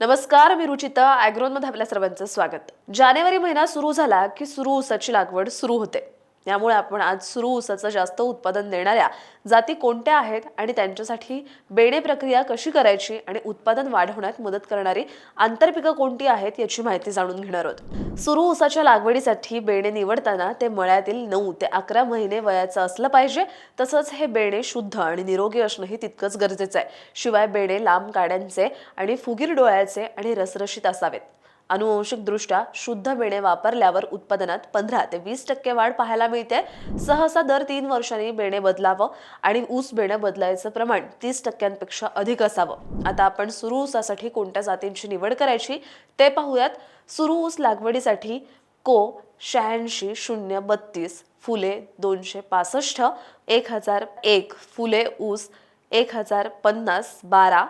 नमस्कार मी रुचिता ॲग्रोनमध्ये आपल्या सर्वांचं स्वागत. जानेवारी महिना सुरू झाला की सुरू ऊसाची लागवड सुरू होते. यामुळे आपण आज सुरू ऊसाचं जास्त उत्पादन देणाऱ्या जाती कोणत्या आहेत आणि त्यांच्यासाठी बेणे प्रक्रिया कशी करायची आणि उत्पादन वाढवण्यात मदत करणारी आंतरपिकं कोणती आहेत याची माहिती जाणून घेणार आहोत. सुरू ऊसाच्या लागवडीसाठी बेणे निवडताना ते मळ्यातील नऊ ते अकरा महिने वयाचं असलं पाहिजे. तसंच हे बेणे शुद्ध आणि निरोगी असणंही तितकंच गरजेचं आहे. शिवाय बेणे लांब काड्यांचे आणि फुगीर डोळ्याचे आणि रसरशीत असावेत. अनुवंशिकदृष्ट्या शुद्ध बेणे वापरल्यावर उत्पादनात पंधरा ते वीस टक्के वाढ पाहायला मिळते. सहसा दर तीन वर्षांनी बेणे बदलावं आणि ऊस बेणं बदलायचं प्रमाण तीस टक्क्यांपेक्षा अधिक असावं. आता आपण सुरू ऊसासाठी कोणत्या जातींची निवड करायची ते पाहूयात. सुरू ऊस लागवडीसाठी को शहाऐंशी शून्य बत्तीस फुले दोनशे पासष्ट एक हजार एक फुले ऊस एक हजार पन्नास बारा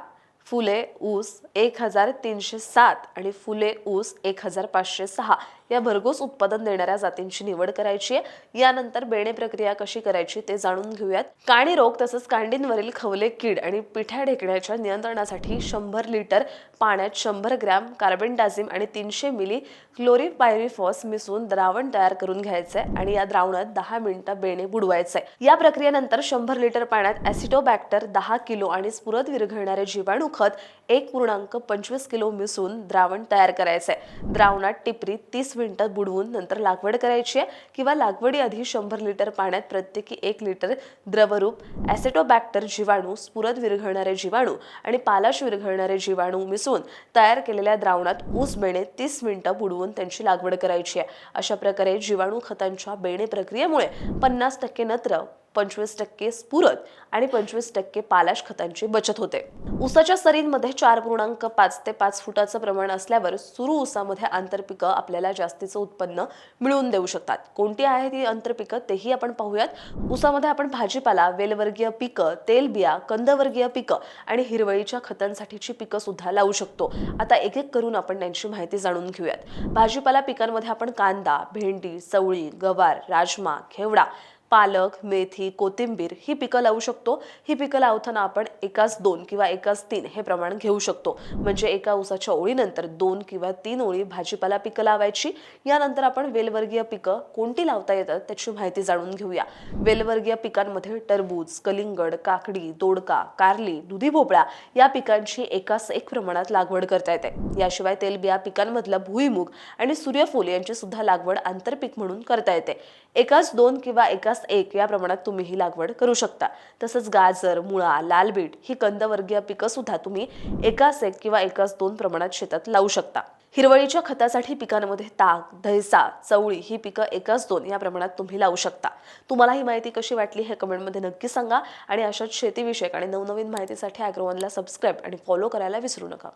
फुले ऊस एक हजार तीनशे सात आणि फुले ऊस एक हजार पाचशे सहा. या भरघोस उत्पादन देणाऱ्या जातींची निवड करायची आहे. यानंतर बेणे प्रक्रिया कशी करायची ते जाणून घेऊयात. काणी रोग तसंच कांडींवरील खवले कीड आणि पिठ्या ढेकण्याच्या नियंत्रणासाठी शंभर लिटर पाण्यात शंभर ग्रॅम कार्बनडाझिम आणि तीनशे मिली क्लोरीपायरिफॉस मिसळून द्रावण तयार करून घ्यायचंय आणि या द्रावणात दहा मिनिटं बेणे बुडवायचंय या प्रक्रियेनंतर शंभर लिटर पाण्यात ॲसिटोबॅक्टर दहा किलो आणि स्फुरत विरघळणारे जीवाणू खत एक पूर्णांक पंचवीस किलो मिसळून द्रावण तयार करायचंय द्रावणात टिपरी तीस मिनिटात बुडवून नंतर लागवड करायची आहे किंवा लागवडीआधी शंभर लिटर पाण्यात प्रत्येकी एक लिटर द्रवरूप ॲसेटोबॅक्टर जीवाणू स्फुरद विरघळणारे जीवाणू आणि पालाश विरघळणारे जीवाणू मिसळून तयार केलेल्या द्रावणात ऊस बेणे तीस मिनिटं बुडवून त्यांची लागवड करायची आहे. अशा प्रकारे जीवाणू खतांच्या बेणे प्रक्रियेमुळे पन्नास टक्के नत्र पंचवीस टक्के स्फुरत आणि पंचवीस टक्के पालाश खतांची बचत होते. ऊसाच्या सरींमध्ये चार पूर्णांक पाच ते पाच फुटाचं प्रमाण असल्यावर सुरू ऊसामध्ये आंतरपिकं आपल्याला जास्तीचं उत्पन्न मिळवून देऊ शकतात. कोणती आहेत ही आंतरपिकं? तेही आपण पाहूयात. ऊसामध्ये आपण भाजीपाला वेलवर्गीय पिकं तेलबिया कंदवर्गीय पिकं आणि हिरवळीच्या खतांसाठीची पिकं सुद्धा लावू शकतो. आता एक एक करून आपण त्यांची माहिती जाणून घेऊयात. भाजीपाला पिकांमध्ये आपण कांदा भेंडी चवळी गवार राजमा घेवडा पालक मेथी कोथिंबीर ही पिकं लावू शकतो. ही पिकं लावताना आपण एकाच दोन किंवा एकाच तीन हे प्रमाण घेऊ शकतो. म्हणजे एका ऊसाच्या ओळीनंतर दोन किंवा तीन ओळी भाजीपाला पिकं लावायची. यानंतर आपण वेलवर्गीय पिकं कोणती लावता येतात त्याची माहिती जाणून घेऊया. वेलवर्गीय पिकांमध्ये टरबूज कलिंगड काकडी दोडका कारली दुधी भोपळा या पिकांची एकाच एक प्रमाणात लागवड करता येते. याशिवाय तेलबिया पिकांमधला भुईमुग आणि सूर्यफूल यांची सुद्धा लागवड आंतरपीक म्हणून करता येते. एकाच दोन किंवा एकाच एक या प्रमाणात तुम्ही ही लागवड करू शकता. तसंच गाजर मुळा लाल बीट ही कंदवर्गीय पिकं सुद्धा तुम्ही एकाच एक किंवा एकाच दोन प्रमाणात शेतात लावू शकता. हिरवळीच्या खतासाठी पिकांमध्ये ताक धैसा चवळी ही पिकं एकाच दोन या प्रमाणात तुम्ही लावू शकता. तुम्हाला ही माहिती कशी वाटली हे कमेंटमध्ये नक्की सांगा आणि अशाच शेतीविषयक आणि नवनवीन माहितीसाठी अॅग्रोवनला सबस्क्राईब आणि फॉलो करायला विसरू नका.